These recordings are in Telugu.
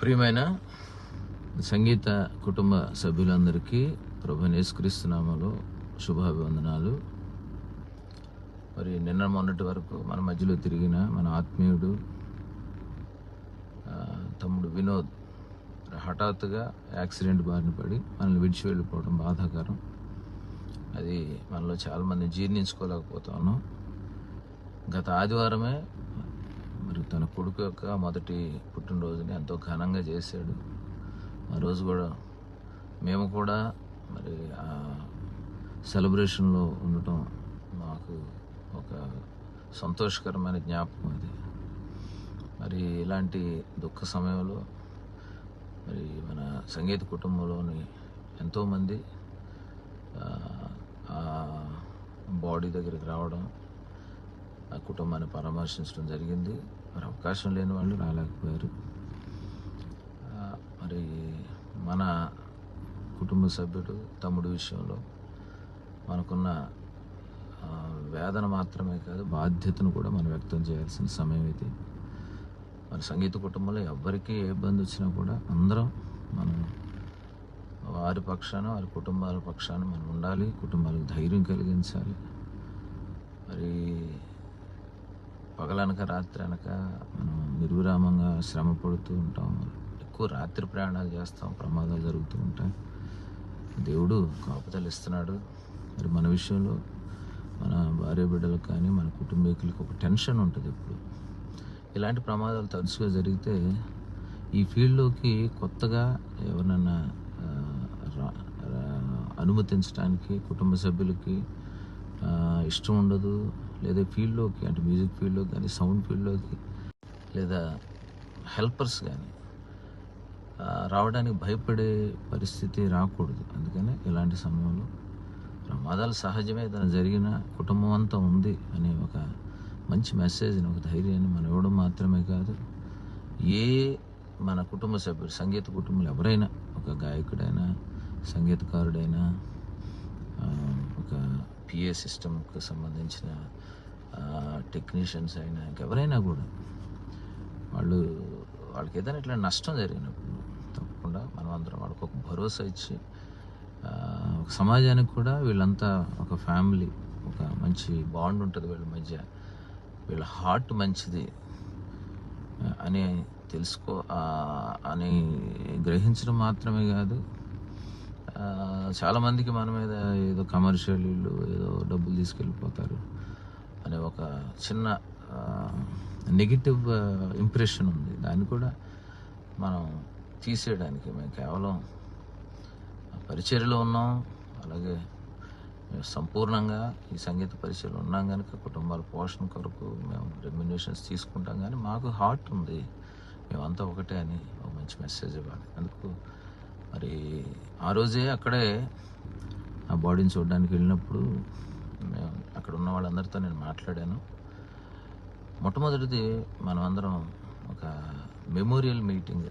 ప్రియమైన సంగీత కుటుంబ సభ్యులందరికీ ప్రభు నేసుక్రీస్తునామలో శుభాభివందనాలు. మరి నిన్న మొన్నటి వరకు మన మధ్యలో తిరిగిన మన ఆత్మీయుడు తమ్ముడు వినోద్ హఠాత్తుగా యాక్సిడెంట్ బారిన పడి మనల్ని విడిచి వెళ్ళిపోవడం బాధాకరం. అది మనలో చాలామంది జీర్ణించుకోలేకపోతా ఉన్నాం గత ఆదివారమే మరి తన కొడుకు యొక్క మొదటి పుట్టినరోజుని ఎంతో ఘనంగా చేశాడు. ఆ రోజు కూడా మేము కూడా మరి ఆ సెలబ్రేషన్లో ఉండటం మాకు ఒక సంతోషకరమైన జ్ఞాపకం అది. మరి ఇలాంటి దుఃఖ సమయంలో మరి మన సంగీత కుటుంబంలోని ఎంతోమంది బాడీ దగ్గరికి రావడం ఆ కుటుంబాన్ని పరామర్శించడం జరిగింది. మరి అవకాశం లేని వాళ్ళు రాలేకపోయారు. మరి మన కుటుంబ సభ్యుడు తమ్ముడు విషయంలో మనకున్న వేదన మాత్రమే కాదు బాధ్యతను కూడా మనం వ్యక్తం చేయాల్సిన సమయం ఇది. మరి సంగీత కుటుంబంలో ఎవ్వరికీ ఏ ఇబ్బంది వచ్చినా కూడా అందరం మనం వారి పక్షాన వారి కుటుంబాల పక్షాన మనం ఉండాలి కుటుంబాలకు ధైర్యం కలిగించాలి. మరి పగలనక రాత్రి అనక మనం నిర్విరామంగా శ్రమ పడుతూ ఉంటాం. ఎక్కువ రాత్రి ప్రయాణాలు చేస్తాం ప్రమాదాలు జరుగుతూ ఉంటాయి. దేవుడు కాపుదలు ఇస్తున్నాడు. మరి మన విషయంలో మన భార్య బిడ్డలకు కానీ మన కుటుంబీకులకు ఒక టెన్షన్ ఉంటుంది ఎప్పుడు. ఇలాంటి ప్రమాదాలు తరచుగా జరిగితే ఈ ఫీల్డ్లోకి కొత్తగా ఎవరినన్నా అనుమతించడానికి కుటుంబ సభ్యులకి ఇష్టం ఉండదు. లేదా ఫీల్డ్లోకి అంటే మ్యూజిక్ ఫీల్డ్లోకి కానీ సౌండ్ ఫీల్డ్లోకి లేదా హెల్పర్స్ కానీ రావడానికి భయపడే పరిస్థితి రాకూడదు. అందుకనే ఇలాంటి సమయంలో ప్రమాదాలు సహజమే. తన జరిగిన కుటుంబం అంతా ఉంది అనే ఒక మంచి మెసేజ్ని ఒక ధైర్యాన్ని మనం ఇవ్వడం మాత్రమే కాదు. ఏ మన కుటుంబ సభ్యుడు సంగీత కుటుంబంలో ఎవరైనా ఒక గాయకుడైనా సంగీతకారుడైనా ఒక పిఏ సిస్టమ్కి సంబంధించిన టెక్నీషియన్స్ అయినా ఇంకెవరైనా కూడా వాళ్ళు వాళ్ళకి ఏదైనా ఇట్లా నష్టం జరిగినప్పుడు తప్పకుండా మనం అందరం వాళ్ళకి ఒక భరోసా ఇచ్చి ఒక సమాజానికి కూడా వీళ్ళంతా ఒక ఫ్యామిలీ ఒక మంచి బాండ్ ఉంటుంది వీళ్ళ మధ్య. వీళ్ళ హార్ట్ మంచిది అని తెలుసుకో అని గ్రహించడం మాత్రమే కాదు. చాలామందికి మన మీద ఏదో కమర్షియల్ ఇల్లు ఏదో డబ్బులు తీసుకెళ్ళిపోతారు. అనే ఒక చిన్న నెగిటివ్ ఇంప్రెషన్ ఉంది. దాన్ని కూడా మనం తీసేయడానికి మేము కేవలం పరిచర్లో ఉన్నాం. అలాగే సంపూర్ణంగా ఈ సంగీత పరిచయలు ఉన్నాం కనుక కుటుంబాల పోషణ కొరకు మేము రెమ్యునేషన్స్ తీసుకుంటాం. కానీ మాకు హార్ట్ ఉంది. మేమంతా ఒకటే అని ఒక మంచి మెసేజ్ ఇవ్వాలి. అందుకు మరి ఆ రోజే అక్కడే ఆ బాడీని చూడడానికి వెళ్ళినప్పుడు మేము అక్కడ ఉన్న వాళ్ళందరితో నేను మాట్లాడాను. మొట్టమొదటిది మనమందరం ఒక మెమోరియల్ మీటింగ్.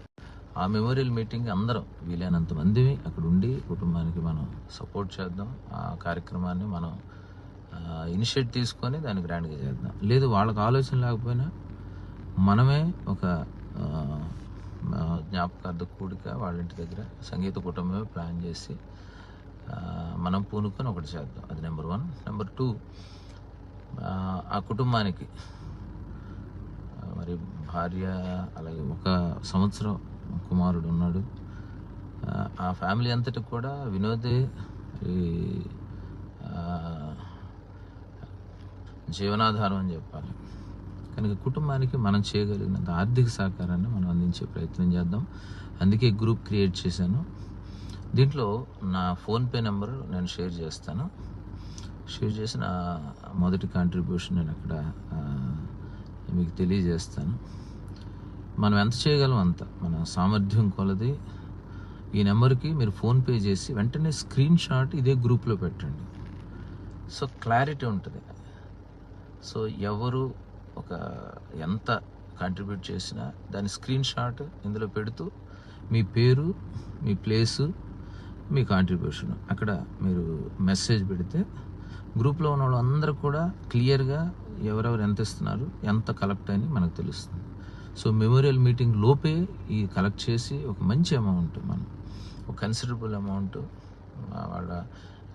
ఆ మెమోరియల్ మీటింగ్ అందరం వీలైనంత మంది అక్కడ ఉండి కుటుంబానికి మనం సపోర్ట్ చేద్దాం. ఆ కార్యక్రమాన్ని మనం ఇనిషియేట్ తీసుకొని దాన్ని గ్రాండ్గా చేద్దాం. లేదు వాళ్ళకి ఆలోచన లేకపోయినా మనమే ఒక జ్ఞాపకార్థ కూడిక వాళ్ళ ఇంటి దగ్గర సంగీత కుటుంబమే ప్లాన్ చేసి మనం పూనుకొని ఒకటి చేద్దాం. అది నెంబర్ వన్ నెంబర్ టూ ఆ కుటుంబానికి మరి భార్య అలాగే ఒక సంవత్సరం కుమారుడు ఉన్నాడు. ఆ, ఫ్యామిలీ అంతటి కూడా వినోదే జీవనాధారం అని చెప్పాలి. కనుక కుటుంబానికి మనం చేయగలిగినంత ఆర్థిక సహకారాన్ని మనం అందించే ప్రయత్నం చేద్దాం. అందుకే గ్రూప్ క్రియేట్ చేశాను. దీంట్లో నా ఫోన్పే నెంబర్ నేను షేర్ చేస్తాను. షేర్ చేసిన మొదటి కాంట్రిబ్యూషన్ నేను అక్కడ మీకు తెలియజేస్తాను. మనం ఎంత చేయగలం అంత. మన సామర్థ్యం కొలది. ఈ నెంబర్కి మీరు ఫోన్పే చేసి వెంటనే స్క్రీన్ షాట్ ఇదే గ్రూప్లో పెట్టండి. సో క్లారిటీ ఉంటుంది. సో ఎవరు ఒక ఎంత కాంట్రిబ్యూట్ చేసినా దాని స్క్రీన్ షాట్ ఇందులో పెడుతూ మీ పేరు మీ ప్లేసు మీ కాంట్రిబ్యూషన్ అక్కడ మీరు మెసేజ్ పెడితే గ్రూప్లో ఉన్న వాళ్ళందరూ కూడా క్లియర్గా ఎవరెవరు ఎంత ఇస్తున్నారు ఎంత కలెక్ట్ అని మనకు తెలుస్తుంది. సో మెమోరియల్ మీటింగ్ లోపే ఈ కలెక్ట్ చేసి ఒక మంచి అమౌంట్ మనం ఒక కన్సిడరబుల్ అమౌంట్ వాళ్ళ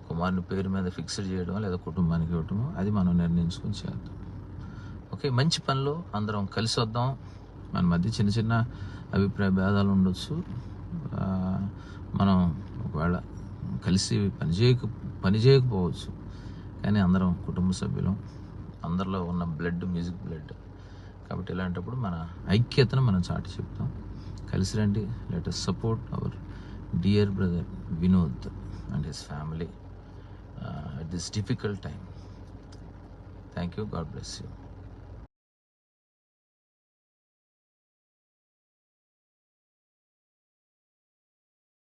కుమారుని పేరు మీద ఫిక్స్డ్ చేయడం లేదా కుటుంబానికి ఇవ్వటము అది మనం నిర్ణయించుకొని చేద్దాం. ఓకే మంచి పనిలో అందరం కలిసి వద్దాం. మన మధ్య చిన్న చిన్న అభిప్రాయ భేదాలు ఉండొచ్చు. మనం ఒకవేళ కలిసి పని చేయక పని చేయకపోవచ్చు. కానీ అందరం కుటుంబ సభ్యులం. అందరిలో ఉన్న బ్లడ్ మ్యూజిక్ బ్లడ్. కాబట్టి ఇలాంటప్పుడు మన ఐక్యతను మనం చాటి చెప్తాం. కలిసి రండి. Let us support our dear brother Vinod and his family at this difficult time thank you God bless you